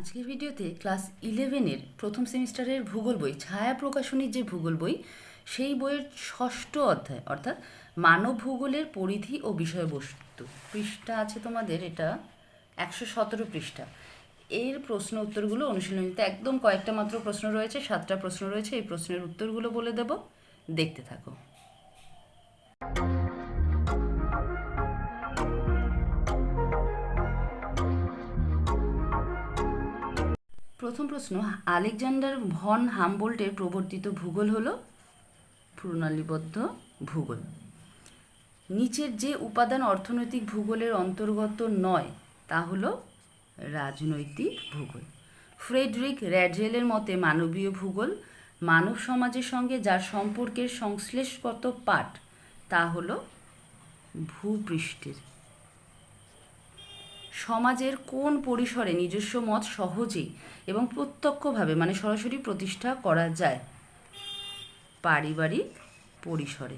আজকের ভিডিওতে ক্লাস ইলেভেনের প্রথম সেমিস্টারের ভূগোল বই, ছায়া প্রকাশনীর যে ভূগোল বই, সেই বইয়ের ষষ্ঠ অধ্যায়, অর্থাৎ মানব ভূগোলের পরিধি ও বিষয়বস্তু। পৃষ্ঠা আছে তোমাদের, এটা একশো সতেরো পৃষ্ঠা। এর প্রশ্ন উত্তরগুলো অনুশীলনীতে একদম কয়েকটা মাত্র প্রশ্ন রয়েছে, সাতটা প্রশ্ন রয়েছে, এই প্রশ্নের উত্তরগুলো বলে দেব। দেখতে থাকো। প্রথম প্রশ্ন, আলেকজান্ডার ভন হামবোল্টের প্রবর্তিত ভূগোল হল প্রণালীবদ্ধ ভূগোল। নিচের যে উপাদান অর্থনৈতিক ভূগোলের অন্তর্গত নয়, তা হল রাজনৈতিক ভূগোল। ফ্রেডরিক র্যাডজেলের মতে মানবীয় ভূগোল, মানব সমাজের সঙ্গে যার সম্পর্কের সংশ্লেষগত পাঠ, তা হল ভূপৃষ্ঠের সমাজের কোন পরিসরে নিজস্ব মত সহজেই এবং প্রত্যক্ষভাবে মানে সরাসরি প্রতিষ্ঠা করা যায়? পারিবারিক পরিসরে।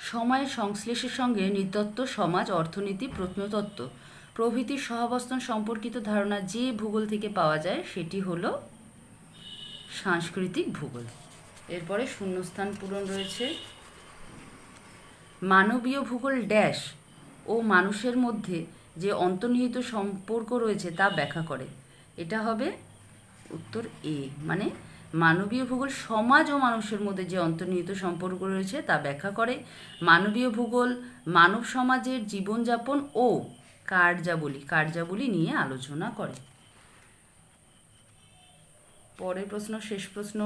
সময়ের সংশ্লেষের সঙ্গে নৃতত্ত্ব সমাজ, অর্থনীতি, প্রত্নতত্ত্ব প্রভৃতির সহাবস্থান সম্পর্কিত ধারণা যে ভূগোল থেকে পাওয়া যায় সেটি হল সাংস্কৃতিক ভূগোল। এরপরে শূন্যস্থান পূরণ রয়েছে। মানবীয় ভূগোল ড্যাশ ও মানুষের মধ্যে যে অন্তর্নিহিত সম্পর্ক রয়েছে তা ব্যাখ্যা করে। এটা হবে উত্তর এ মানে মানবীয় ভূগোল, সমাজ ও মানুষের মধ্যে যে অন্তর্নিহিত সম্পর্ক রয়েছে তা ব্যাখ্যা করে। মানবীয় ভূগোল, মানব সমাজের জীবনযাপন ও কার্যাবলী কার্যাবলী নিয়ে আলোচনা করে। পরের প্রশ্ন, শেষ প্রশ্ন,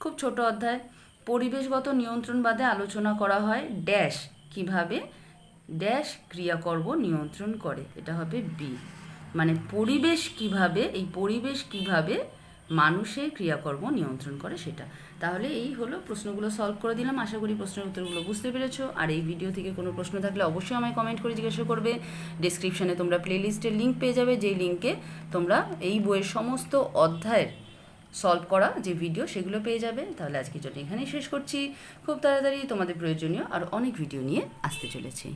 খুব ছোট অধ্যায়। পরিবেশগত নিয়ন্ত্রণবাদে আলোচনা করা হয় ড্যাশ কীভাবে ড্যাশ ক্রিয়াকর্ম নিয়ন্ত্রণ করে, এটা হবে বি মানে পরিবেশ কীভাবে, এই পরিবেশ কীভাবে মানুষের ক্রিয়াকর্ম নিয়ন্ত্রণ করে সেটা। তাহলে এই হলো প্রশ্নগুলো সলভ করে দিলাম, আশা করি প্রশ্নের উত্তরগুলো বুঝতে পেরেছ। আর এই ভিডিও থেকে কোনো প্রশ্ন থাকলে অবশ্যই আমায় কমেন্ট করে জিজ্ঞাসা করবে। ডিসক্রিপশানে তোমরা প্লেলিস্টের লিঙ্ক পেয়ে যাবে, যেই লিঙ্কে তোমরা এই বইয়ের সমস্ত অধ্যায়ের সলভ করা যে ভিডিও সেগুলো পেয়ে যাবে। তাহলে আজকের জন্য এখানেই শেষ করছি। খুব তাড়াতাড়ি তোমাদের প্রয়োজনীয় আর অনেক ভিডিও নিয়ে আসতে চলেছি।